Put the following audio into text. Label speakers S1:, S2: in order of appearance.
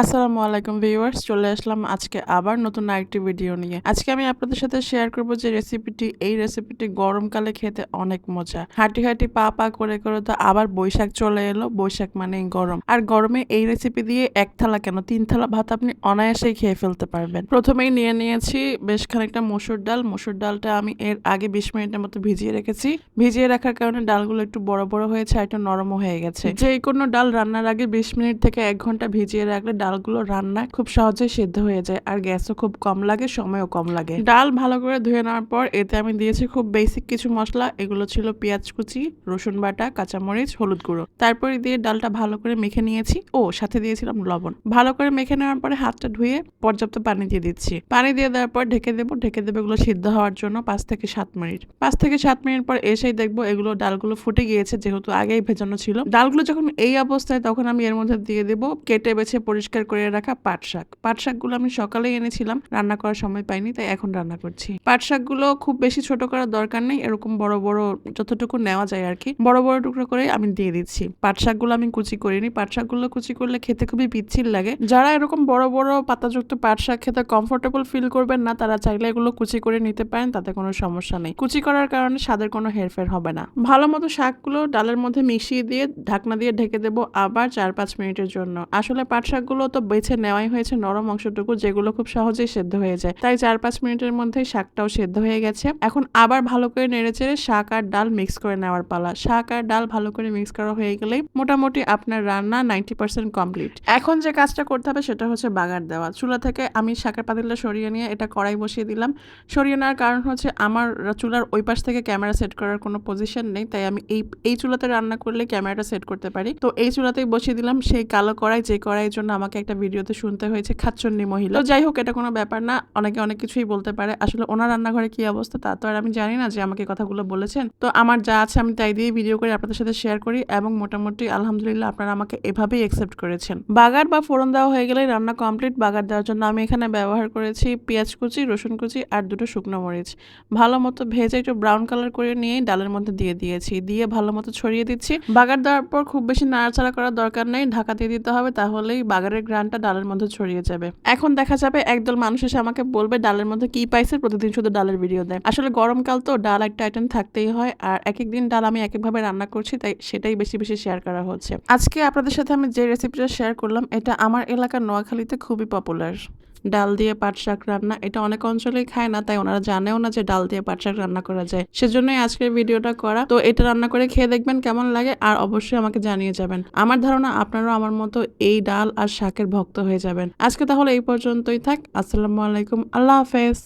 S1: আসসালামু আলাইকুম ভিউয়ার্স, চলে আসলাম আজকে আবার নতুন আরেকটি ভিডিও নিয়ে। আজকে আমি আপনাদের সাথে শেয়ার করব যে রেসিপিটি, এই রেসিপিটি গরমকালে খেতে অনেক মজা। হাঁটি হাঁটি পা পা করে করে তো আবার বৈশাখ চলে এলো, বৈশাখ মানে গরম। আর গরমে এই রেসিপি দিয়ে এক থালা কেন? তিন থালা ভাত আপনি অনায়াসেই খেয়ে ফেলতে পারবেন। প্রথমেই নিয়ে নিয়েছি বেশ খানিকটা মসুর ডাল। মসুর ডালটা আমি এর আগে বিশ মিনিটের মতো ভিজিয়ে রেখেছি। ভিজিয়ে রাখার কারণে ডালগুলো একটু বড় বড় হয়েছে আর একটু নরমও হয়ে গেছে। যে কোনো ডাল রান্নার আগে বিশ মিনিট থেকে এক ঘণ্টা ভিজিয়ে রাখলে ডালগুলো রান্নায় খুব সহজে সিদ্ধ হয়ে যায় আর গ্যাসও খুব কম লাগে, সময়ও কম লাগে। ডাল ভালো করে ধুয়ে নেওয়ার পর এতে আমি দিয়েছি খুব বেসিক কিছু মশলা, এগুলো ছিল পেঁয়াজ কুচি, রসুন বাটা, কাঁচামরিচ, হলুদ গুঁড়ো। তারপরে দিয়ে ডালটা ভালো করে মেখে নিয়েছি। ও, সাথে দিয়েছিলাম লবণ। ভালো করে মেখে নেওয়ার পরে হাতটা ধুয়ে পর্যাপ্ত পানি দিয়ে দিচ্ছি। পানি দিয়ে দেওয়ার পর ঢেকে দেবো। ঢেকে দেবো এগুলো সিদ্ধ হওয়ার জন্য পাঁচ থেকে সাত মিনিট। পাঁচ থেকে সাত মিনিট পর এসেই দেখব এগুলো ডালগুলো ফুটে গিয়েছে যেহেতু আগেই ভেজানো ছিল। ডালগুলো যখন এই অবস্থায় তখন আমি এর মধ্যে দিয়ে দেবো। কেটে বেছে পরিষ্কার করে রাখা পাট শাক। পাট শাকগুলো আমি সকালে এনেছিলাম, রান্না করার সময় পাইনি, তাই এখন রান্না করছি। পাট শাকগুলো খুব বেশি ছোট করার দরকার নেই, এরকম বড় বড় যতটুকু নেওয়া যায় আর কি বড় বড় টুকরো করে আমি দিয়ে দিচ্ছি। পাট শাকগুলো আমি কুচি করিনি, পাট শাকগুলো কুচি করলে খেতে খুবই পিচ্ছিল লাগে। যারা এরকম বড় বড় পাতাযুক্ত পাট শাক খেতে কমফোর্টেবল ফিল করবেন না, তারা চাইলে এগুলো কুচি করে নিতে পারেন, তাতে কোনো সমস্যা নেই। কুচি করার কারণে স্বাদের কোনো হেরফের হবে না। ভালো মতো শাকগুলো ডালের মধ্যে মিশিয়ে দিয়ে ঢাকনা দিয়ে ঢেকে দেবো আবার চার পাঁচ মিনিটের জন্য। আসলে পাট শাকগুলো তো বেছে নেওয়াই হয়েছে নরম অংশটুকু, যেগুলো খুব সহজেই সেদ্ধ হয়ে যায়। তাই চার পাঁচ মিনিটের মধ্যেই শাকটাও সেদ্ধ হয়ে গেছে। এখন আবার ভালো করে নেড়ে চেড়ে শাক আর ডাল মিক্স করে নেওয়ার পালা। শাক আর ডাল ভালো করে মিক্স করা হয়ে গেলেই মোটামুটি আপনার রান্না নাইনটি পার্সেন্ট কমপ্লিট। এখন যে কাজটা করতে হবে সেটা হচ্ছে বাগার দেওয়া। চুলা থেকে আমি শাকের পাতিলটা সরিয়ে নিয়ে এটা কড়াই বসিয়ে দিলাম। সরিয়ে নেওয়ার কারণ হচ্ছে আমার চুলার ওই পাশ থেকে ক্যামেরা সেট করার কোনো পজিশন নেই, তাই আমি এই এই চুলাতে রান্না করলে ক্যামেরাটা সেট করতে পারি। তো এই চুলাতেই বসিয়ে দিলাম সেই কালো কড়াই, যে কড়াইয়ের জন্য আমাকে একটা ভিডিওতে শুনতে হয়েছে খাচ্ছন্নি মহিলা। যাই হোক, এটা কোনো ব্যাপার না। অনেকে অনেক কিছুই বলতে পারে। আসলে ওনার রান্নাঘরে কি অবস্থা তা তো আর আমি জানি না যে আমাকে কথাগুলো বলেছেন। তো আমার যা আছে আমি তাই দিয়ে ভিডিও করে, আপনাদের সাথে শেয়ার করি এবং মোটামুটি আলহামদুলিল্লাহ আপনারা আমাকে এভাবেই অ্যাকসেপ্ট করেছেন। বাগার বা ফোড়ন দেওয়া হয়ে গেলে রান্না কমপ্লিট বাগার দেওয়ার জন্য আমি এখানে ব্যবহার করেছি পেঁয়াজ কুচি, রসুন কুচি আর দুটো শুকনো মরিচ। ভালো মতো ভেজে একটু ব্রাউন কালার করে নিয়ে ডালের মধ্যে দিয়ে দিয়েছি। দিয়ে ভালো মতো ছড়িয়ে দিচ্ছি। বাগার দেওয়ার পর খুব বেশি নাড়াচাড়া করার দরকার নেই। ঢাকা দিয়ে দিতে হবে, তাহলেই বাগারের গ্রানটা ডালের মধ্যে ছড়িয়ে যাবে। এখন দেখা যাবে একদল মানুষ এসে আমাকে বলবে ডালের মধ্যে কি পাইছে, প্রতিদিন শুধু ডালের ভিডিও দেয়। আসলে গরমকাল তো, ডাল একটা আইটেম থাকতেই হয়, আর এক একদিন ডাল আমি এক একভাবে রান্না করছি, তাই সেটাই বেশি বেশি শেয়ার করা হচ্ছে। আজকে আপনাদের সাথে আমি যে রেসিপিটা শেয়ার করলাম, এটা আমার এলাকার নোয়াখালীতে খুবই পপুলার ডাল দিয়ে পাট শাক রান্না, এটা অনেক অঞ্চলেই খায় না, তাই ওনারা জানেও না যে ডাল দিয়ে পাট শাক রান্না করা যায়। সেজন্যই আজকের ভিডিওটা করা। তো এটা রান্না করে খেয়ে দেখবেন কেমন লাগে, আর অবশ্যই আমাকে জানিয়ে যাবেন। আমার ধারণা আপনারাও আমার মতো এই ডাল আর শাকের ভক্ত হয়ে যাবেন। আজকে তাহলে এই পর্যন্তই থাক। আসসালামু আলাইকুম। আল্লাহ হাফেজ।